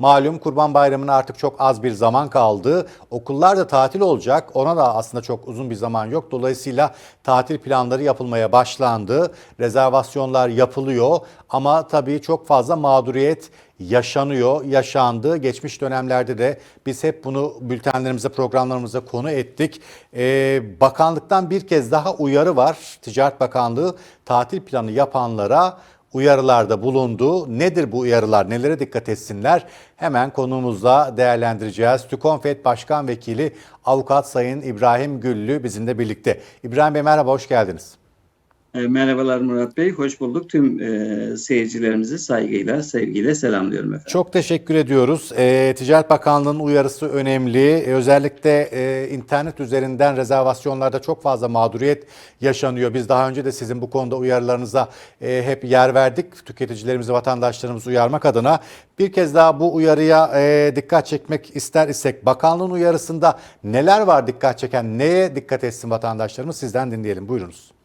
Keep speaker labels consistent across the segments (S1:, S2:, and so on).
S1: Malum Kurban Bayramı'na artık çok az bir zaman kaldı. Okullar da tatil olacak. Ona da aslında çok uzun bir zaman yok. Dolayısıyla tatil planları yapılmaya başlandı. Rezervasyonlar yapılıyor ama tabii çok fazla mağduriyet yaşanıyor, yaşandı. Geçmiş dönemlerde de biz hep bunu bültenlerimize, programlarımıza konu ettik. Ee, bakanlıktan bir kez daha uyarı var. Ticaret Bakanlığı tatil planı yapanlara uyarılarda bulundu. Nedir bu uyarılar? Nelere dikkat etsinler? Hemen konuğumuzla değerlendireceğiz. TÜKONFET Başkan Vekili Avukat Sayın İbrahim Güllü bizimle birlikte. İbrahim Bey merhaba, hoş geldiniz.
S2: E, Merhabalar Murat Bey, hoş bulduk. Tüm e, seyircilerimizi saygıyla, sevgiyle selamlıyorum efendim.
S1: Çok teşekkür ediyoruz. Ee, Ticaret Bakanlığı'nın uyarısı önemli. Ee, özellikle e, internet üzerinden rezervasyonlarda çok fazla mağduriyet yaşanıyor. Biz daha önce de sizin bu konuda uyarılarınıza e, hep yer verdik. Tüketicilerimizi, vatandaşlarımızı uyarmak adına. Bir kez daha bu uyarıya e, dikkat çekmek ister isek bakanlığın uyarısında neler var dikkat çeken, neye dikkat etsin vatandaşlarımız sizden dinleyelim. Buyurunuz.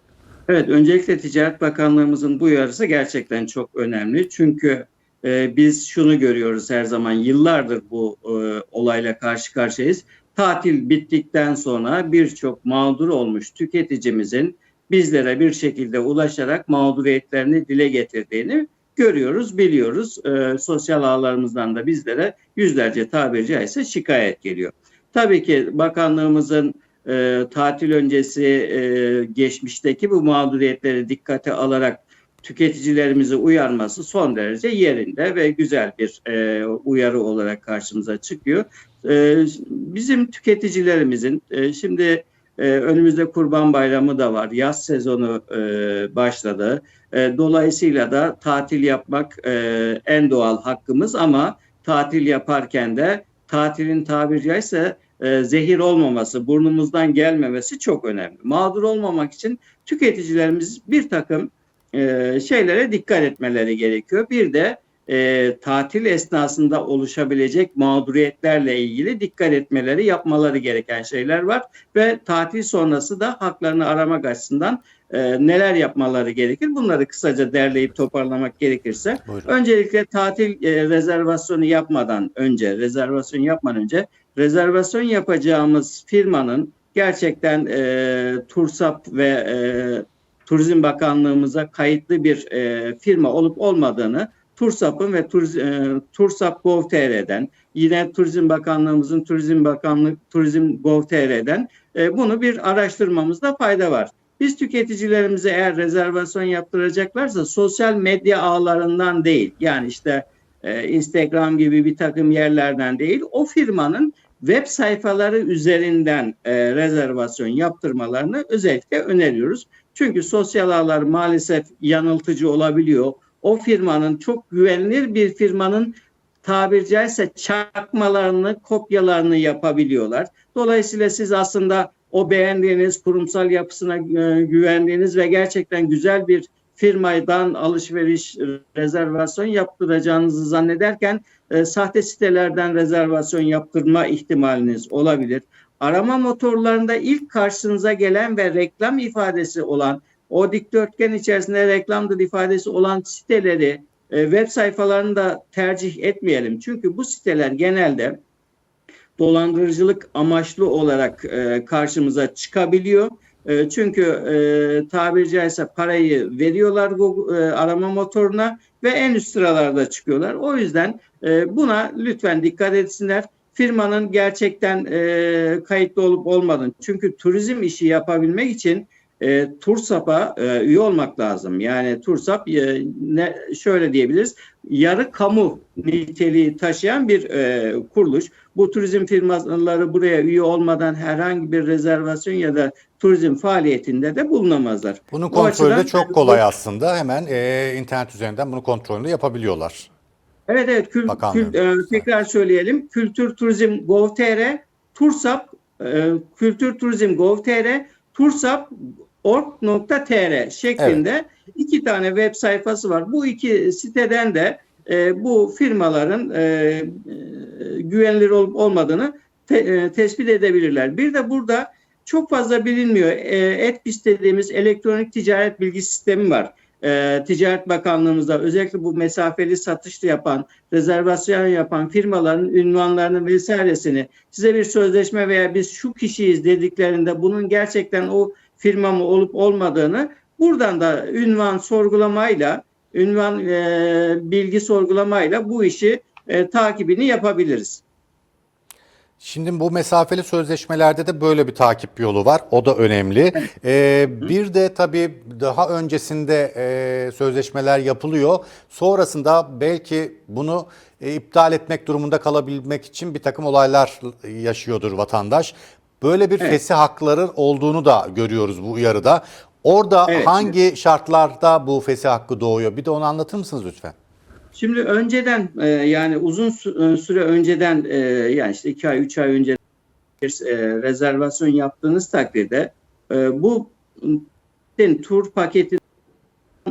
S2: Evet, öncelikle Ticaret Bakanlığımızın bu uyarısı gerçekten çok önemli. Çünkü e, biz şunu görüyoruz her zaman, yıllardır bu e, olayla karşı karşıyayız. Tatil bittikten sonra birçok mağdur olmuş tüketicimizin bizlere bir şekilde ulaşarak mağduriyetlerini dile getirdiğini görüyoruz, biliyoruz. E, sosyal ağlarımızdan da bizlere yüzlerce tabiri caizse şikayet geliyor. Tabii ki bakanlığımızın e, tatil öncesi e, geçmişteki bu mağduriyetleri dikkate alarak tüketicilerimizi uyarması son derece yerinde ve güzel bir e, uyarı olarak karşımıza çıkıyor. E, bizim tüketicilerimizin e, şimdi e, önümüzde Kurban Bayramı da var, yaz sezonu e, başladı. E, dolayısıyla da tatil yapmak e, en doğal hakkımız ama tatil yaparken de tatilin tabiri caizse e, zehir olmaması, burnumuzdan gelmemesi çok önemli. Mağdur olmamak için tüketicilerimiz bir takım e, şeylere dikkat etmeleri gerekiyor. Bir de e, tatil esnasında oluşabilecek mağduriyetlerle ilgili dikkat etmeleri, yapmaları gereken şeyler var. Ve tatil sonrası da haklarını aramak açısından e, neler yapmaları gerekir? Bunları kısaca derleyip toparlamak gerekirse.
S1: Buyurun.
S2: Öncelikle tatil e, rezervasyonu yapmadan önce, rezervasyon yapmadan önce rezervasyon yapacağımız firmanın gerçekten e, TURSAP ve e, Turizm Bakanlığımıza kayıtlı bir e, firma olup olmadığını TURSAP'ın ve Turiz, e, TURSAP Gov.tr'den yine Turizm Bakanlığımızın Turizm Bakanlık Turizm Gov.tr'den e, bunu bir araştırmamızda fayda var. Biz tüketicilerimize eğer rezervasyon yaptıracaklarsa sosyal medya ağlarından değil yani işte e, Instagram gibi bir takım yerlerden değil o firmanın web sayfaları üzerinden e, rezervasyon yaptırmalarını özellikle öneriyoruz. Çünkü sosyal ağlar maalesef yanıltıcı olabiliyor. O firmanın çok güvenilir bir firmanın tabiri caizse çakmalarını, kopyalarını yapabiliyorlar. Dolayısıyla siz aslında o beğendiğiniz, kurumsal yapısına e, güvendiğiniz ve gerçekten güzel bir firmadan alışveriş, rezervasyon yaptıracağınızı zannederken e, sahte sitelerden rezervasyon yaptırma ihtimaliniz olabilir. Arama motorlarında ilk karşınıza gelen ve reklam ifadesi olan o dikdörtgen içerisinde reklamdır ifadesi olan siteleri e, web sayfalarını da tercih etmeyelim. Çünkü bu siteler genelde dolandırıcılık amaçlı olarak e, karşımıza çıkabiliyor. E, çünkü e, tabiri caizse parayı veriyorlar Google, e, arama motoruna ve en üst sıralarda çıkıyorlar. O yüzden e, buna lütfen dikkat etsinler. Firmanın gerçekten e, kayıtlı olup olmadığını. Çünkü turizm işi yapabilmek için e, TURSAP'a e, üye olmak lazım. Yani TURSAP e, ne şöyle diyebiliriz. Yarı kamu niteliği taşıyan bir e, kuruluş. Bu turizm firmaları buraya üye olmadan herhangi bir rezervasyon ya da turizm faaliyetinde de bulunamazlar.
S1: Bunun
S2: Bu
S1: kontrolü de
S2: açıdan-
S1: çok kolay aslında. Hemen e, internet üzerinden bunu kontrolünü yapabiliyorlar.
S2: Evet evet kül, kül- e, tekrar söyleyelim. Kültür Turizm Gov.tr, Tursap e, Kültür Turizm Gov.tr, Tursap org.tr şeklinde iki tane web sayfası var. Bu iki siteden de e, bu firmaların e, e, güvenilir olup olmadığını te- e, tespit edebilirler. Bir de burada çok fazla bilinmiyor. E, ETBIS dediğimiz elektronik ticaret bilgi sistemi var. e, Ticaret Bakanlığımızda özellikle bu mesafeli satış yapan, rezervasyon yapan firmaların ünvanlarını vesairesini size bir sözleşme veya biz şu kişiyiz dediklerinde bunun gerçekten o firma mı olup olmadığını buradan da ünvan sorgulamayla, ünvan e, bilgi sorgulamayla bu işi e, takibini yapabiliriz.
S1: Şimdi bu mesafeli sözleşmelerde de böyle bir takip yolu var. O da önemli. Ee, bir de tabii daha öncesinde e, sözleşmeler yapılıyor. Sonrasında belki bunu e, iptal etmek durumunda kalabilmek için bir takım olaylar yaşıyordur vatandaş. Böyle bir
S2: Evet.
S1: fesih hakları olduğunu da görüyoruz bu uyarıda. Orada
S2: Evet.
S1: hangi şartlarda bu fesih hakkı doğuyor? Bir de onu anlatır mısınız lütfen?
S2: Şimdi önceden e, yani uzun e, süre önceden e, yani işte iki ay üç ay önce bir e, rezervasyon yaptığınız takdirde e, bu tur paketi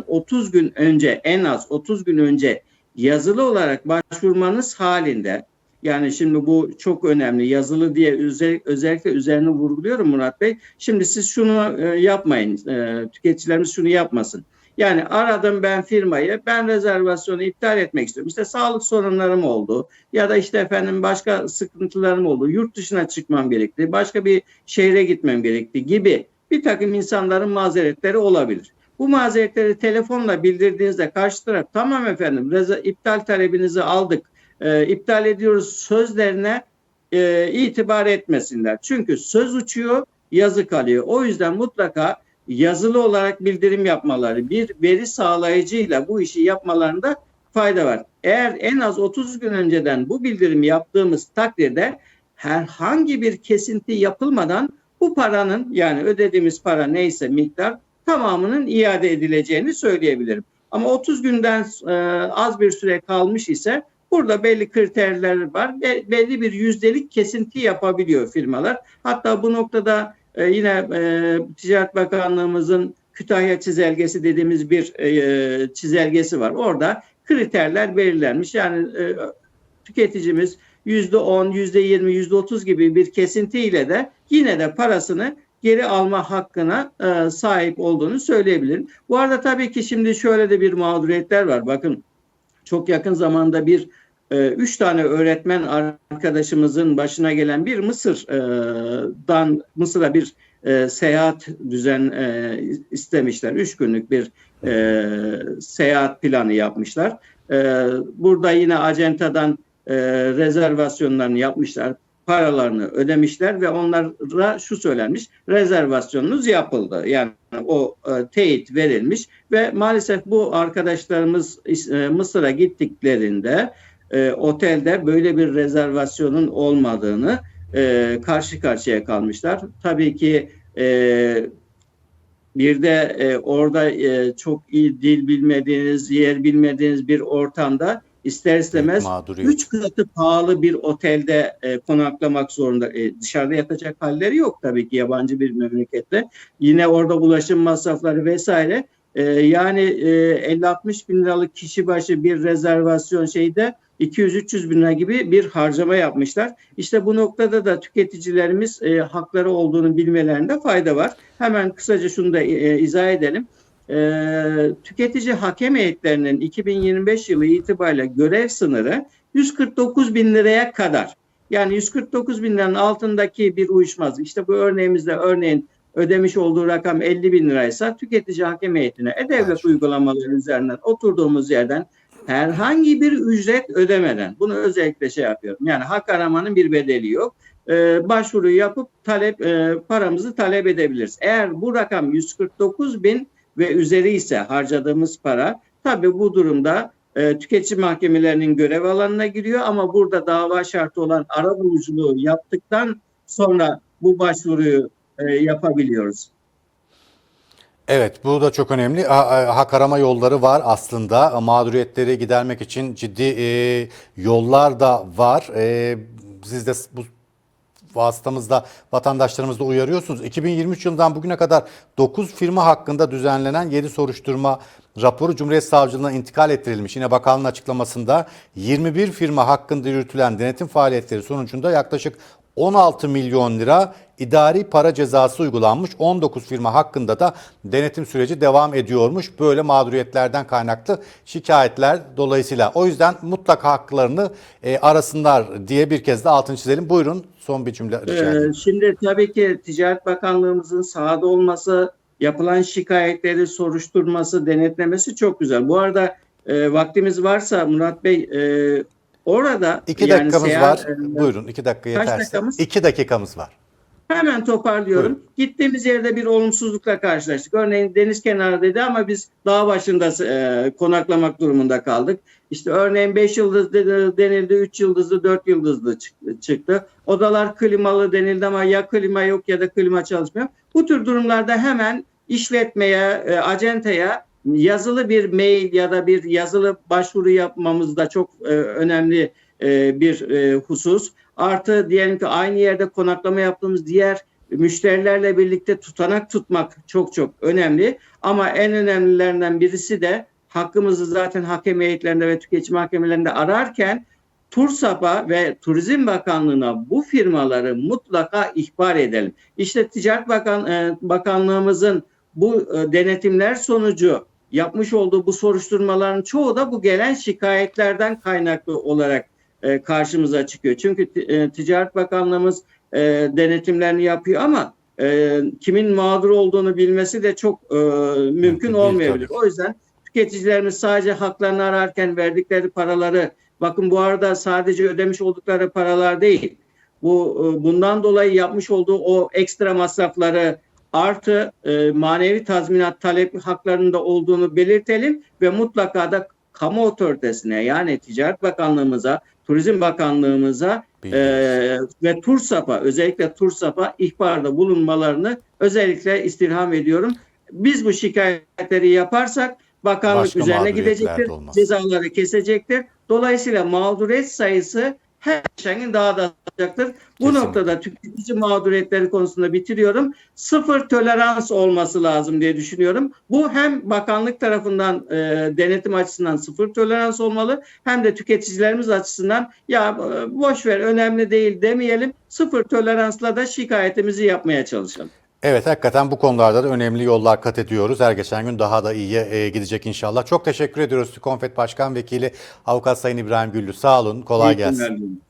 S2: 30 gün önce en az 30 gün önce yazılı olarak başvurmanız halinde yani şimdi bu çok önemli yazılı diye özel- özellikle üzerine vurguluyorum Murat Bey. Şimdi siz şunu e, yapmayın e, tüketicilerimiz şunu yapmasın. Yani aradım ben firmayı, ben rezervasyonu iptal etmek istiyorum. İşte sağlık sorunlarım oldu ya da işte efendim başka sıkıntılarım oldu. Yurt dışına çıkmam gerekti, başka bir şehre gitmem gerekti gibi bir takım insanların mazeretleri olabilir. Bu mazeretleri telefonla bildirdiğinizde karşı taraf tamam efendim iptal talebinizi aldık, e, iptal ediyoruz sözlerine e, itibar etmesinler. Çünkü söz uçuyor, yazı kalıyor. O yüzden mutlaka yazılı olarak bildirim yapmaları, bir veri sağlayıcıyla bu işi yapmalarında fayda var. Eğer en az 30 gün önceden bu bildirimi yaptığımız takdirde herhangi bir kesinti yapılmadan bu paranın yani ödediğimiz para neyse miktar tamamının iade edileceğini söyleyebilirim. Ama 30 günden e, az bir süre kalmış ise burada belli kriterler var ve belli bir yüzdelik kesinti yapabiliyor firmalar. Hatta bu noktada e, yine e, Ticaret Bakanlığımızın Kütahya çizelgesi dediğimiz bir e, çizelgesi var. Orada kriterler belirlenmiş. Yani e, tüketicimiz yüzde on, yüzde yirmi, yüzde otuz gibi bir kesintiyle de yine de parasını geri alma hakkına e, sahip olduğunu söyleyebilirim. Bu arada tabii ki şimdi şöyle de bir mağduriyetler var. Bakın çok yakın zamanda bir e, üç tane öğretmen arkadaşımızın başına gelen bir Mısır'dan Mısır'a bir e, seyahat düzen e, istemişler. Üç günlük bir e, seyahat planı yapmışlar. E, burada yine acentadan e, rezervasyonlarını yapmışlar. Paralarını ödemişler ve onlara şu söylenmiş. Rezervasyonunuz yapıldı. Yani o e, teyit verilmiş ve maalesef bu arkadaşlarımız e, Mısır'a gittiklerinde e, otelde böyle bir rezervasyonun olmadığını e, karşı karşıya kalmışlar. Tabii ki e, bir de e, orada e, çok iyi dil bilmediğiniz, yer bilmediğiniz bir ortamda ister istemez
S1: Mağduriyet.
S2: üç katı pahalı bir otelde e, konaklamak zorunda. E, dışarıda yatacak halleri yok tabii ki yabancı bir memlekette. Yine orada ulaşım masrafları vesaire. E, yani e, 50-60 bin liralık kişi başı bir rezervasyon şeyde 200-300 bin lira gibi bir harcama yapmışlar. İşte bu noktada da tüketicilerimiz e, hakları olduğunu bilmelerinde fayda var. Hemen kısaca şunu da e, izah edelim. E, tüketici hakem heyetlerinin 2025 yılı itibariyle görev sınırı 149 bin liraya kadar. Yani 149 bin liranın altındaki bir uyuşmazlık. İşte bu örneğimizde örneğin ödemiş olduğu rakam 50 bin liraysa tüketici hakem heyetine e-devlet
S1: Evet.
S2: uygulamaları üzerinden oturduğumuz yerden herhangi bir ücret ödemeden bunu özellikle şey yapıyorum. Yani hak aramanın bir bedeli yok. Ee, başvuruyu yapıp talep e, paramızı talep edebiliriz. Eğer bu rakam 149 bin ve üzeri ise harcadığımız para tabii bu durumda e, tüketici mahkemelerinin görev alanına giriyor ama burada dava şartı olan ara buluculuğu yaptıktan sonra bu başvuruyu e, yapabiliyoruz.
S1: Evet bu da çok önemli. Ha- ha- Hak arama yolları var aslında. Mağduriyetleri gidermek için ciddi e, yollar da var. E, siz de bu vasıtamızda vatandaşlarımızı da uyarıyorsunuz. 2023 yılından bugüne kadar 9 firma hakkında düzenlenen 7 soruşturma raporu Cumhuriyet Savcılığına intikal ettirilmiş. Yine bakanlığın açıklamasında 21 firma hakkında yürütülen denetim faaliyetleri sonucunda yaklaşık 16 milyon lira idari para cezası uygulanmış. 19 firma hakkında da denetim süreci devam ediyormuş. Böyle mağduriyetlerden kaynaklı şikayetler dolayısıyla. O yüzden mutlaka haklarını e, arasınlar diye bir kez de altını çizelim. Buyurun son bir cümle rica.
S2: Ee, şimdi tabii ki Ticaret Bakanlığımızın sahada olması, yapılan şikayetleri soruşturması, denetlemesi çok güzel. Bu arada e, vaktimiz varsa Murat Bey e, orada
S1: İki
S2: yani
S1: dakikamız
S2: seyahat-
S1: var. Buyurun iki dakika yeterse.
S2: dakikamız?
S1: İki dakikamız var.
S2: Hemen toparlıyorum.
S1: Buyurun.
S2: Gittiğimiz yerde bir olumsuzlukla karşılaştık. Örneğin deniz kenarı dedi ama biz dağ başında e, konaklamak durumunda kaldık. İşte örneğin 5 yıldız denildi, 3 yıldızlı, 4 yıldızlı çık- çıktı. Odalar klimalı denildi ama ya klima yok ya da klima çalışmıyor. Bu tür durumlarda hemen işletmeye, e, acenteye yazılı bir mail ya da bir yazılı başvuru yapmamız da çok e, önemli e, bir e, husus. Artı diyelim ki aynı yerde konaklama yaptığımız diğer müşterilerle birlikte tutanak tutmak çok çok önemli. Ama en önemlilerinden birisi de hakkımızı zaten hakem heyetlerinde ve tüketici mahkemelerinde ararken TURSAP'a ve Turizm Bakanlığı'na bu firmaları mutlaka ihbar edelim. İşte Ticaret Bakan, e, Bakanlığımızın bu e, denetimler sonucu yapmış olduğu bu soruşturmaların çoğu da bu gelen şikayetlerden kaynaklı olarak e, karşımıza çıkıyor. Çünkü e, Ticaret Bakanlığımız e, denetimlerini yapıyor ama e, kimin mağdur olduğunu bilmesi de çok e, mümkün olmayabilir.
S1: tabii.
S2: O yüzden tüketicilerimiz sadece haklarını ararken verdikleri paraları bakın bu arada sadece ödemiş oldukları paralar değil. Bu e, bundan dolayı yapmış olduğu o ekstra masrafları artı e, manevi tazminat talep haklarında olduğunu belirtelim ve mutlaka da kamu otoritesine yani Ticaret Bakanlığımıza, Turizm Bakanlığımıza ee, ve TURSAP'a özellikle TURSAP'a ihbarda bulunmalarını özellikle istirham ediyorum. Biz bu şikayetleri yaparsak bakanlık
S1: Başka
S2: üzerine gidecektir. Cezaları kesecektir. Dolayısıyla mağduriyet sayısı her gün daha da artacaktır. Bu
S1: Kesinlikle.
S2: noktada tüketici mağduriyetleri konusunda bitiriyorum. Sıfır tolerans olması lazım diye düşünüyorum. Bu hem bakanlık tarafından e, denetim açısından sıfır tolerans olmalı hem de tüketicilerimiz açısından ya e, boş ver önemli değil demeyelim. Sıfır toleransla da şikayetimizi yapmaya çalışalım.
S1: Evet hakikaten bu konularda da önemli yollar kat ediyoruz. Her geçen gün daha da iyiye e, gidecek inşallah. Çok teşekkür ediyoruz Konfet Başkan Vekili Avukat Sayın İbrahim Güllü. Sağ olun, kolay
S2: İyi günler
S1: gelsin.
S2: diliyorum.